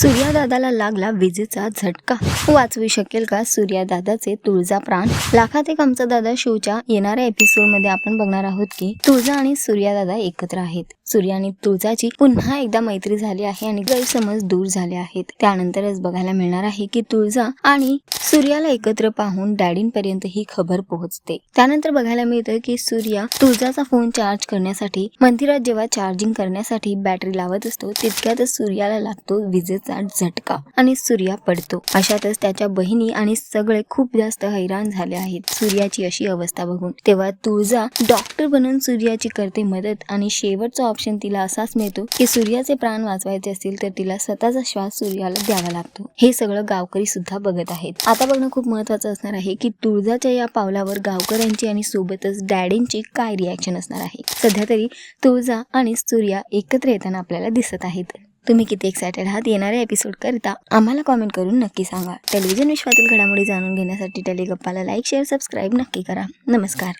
सूर्यादादाला लागला विजेचा झटका. वाचवू शकेल का सूर्यादादाचे तुळजा प्राण? लाखात एक आमचा दादा शोच्या येणाऱ्या एपिसोडमध्ये आपण बघणार आहोत की तुळजा आणि सूर्यादादा एकत्र आहेत. सूर्य आणि तुळजाची पुन्हा एकदा मैत्री झाली आहे आणि गैरसमज दूर झाले आहेत. त्यानंतरच बघायला मिळणार आहे की तुळजा आणि सूर्याला एकत्र पाहून डॅडींपर्यंत ही खबर पोहोचते. त्यानंतर बघायला मिळतं की सूर्या तुळजाचा फोन चार्ज करण्यासाठी मंदिरात जेव्हा चार्जिंग करण्यासाठी बॅटरी लावत असतो तितक्यातच सूर्याला लागतो विजेचा झटका आणि सूर्या पडतो. अशातच त्याच्या बहिणी आणि सगळे खूप जास्त हैराण झाले आहेत. सूर्याची अशी अवस्था बघून. तेव्हा तुळजा डॉक्टर बनून सूर्याची करते मदत आणि शेवटचा ऑप्शन तिला असाच मिळतो की सूर्याचे प्राण वाचवायचे असतील तर तिला स्वतःचा श्वास सूर्याला द्यावा लागतो. हे सगळं गावकरी सुद्धा बघत आहेत. आता बघणं खूप महत्वाचं असणार आहे की तुळजाच्या या पावलावर गावकऱ्यांची आणि सोबतच डॅडींची काय रिॲक्शन असणार आहे? सध्या तरी तुळजा आणि सूर्या एकत्र येताना आपल्याला दिसत आहेत. तुम्ही किती एक्सायटेड आहात येणाऱ्या एपिसोड करता आम्हाला कॉमेंट करून नक्की सांगा. टेलिव्हिजन विश्वातील घडामोडी जाणून घेण्यासाठी टेलिगप्पाला लाईक शेअर सबस्क्राईब नक्की करा. नमस्कार.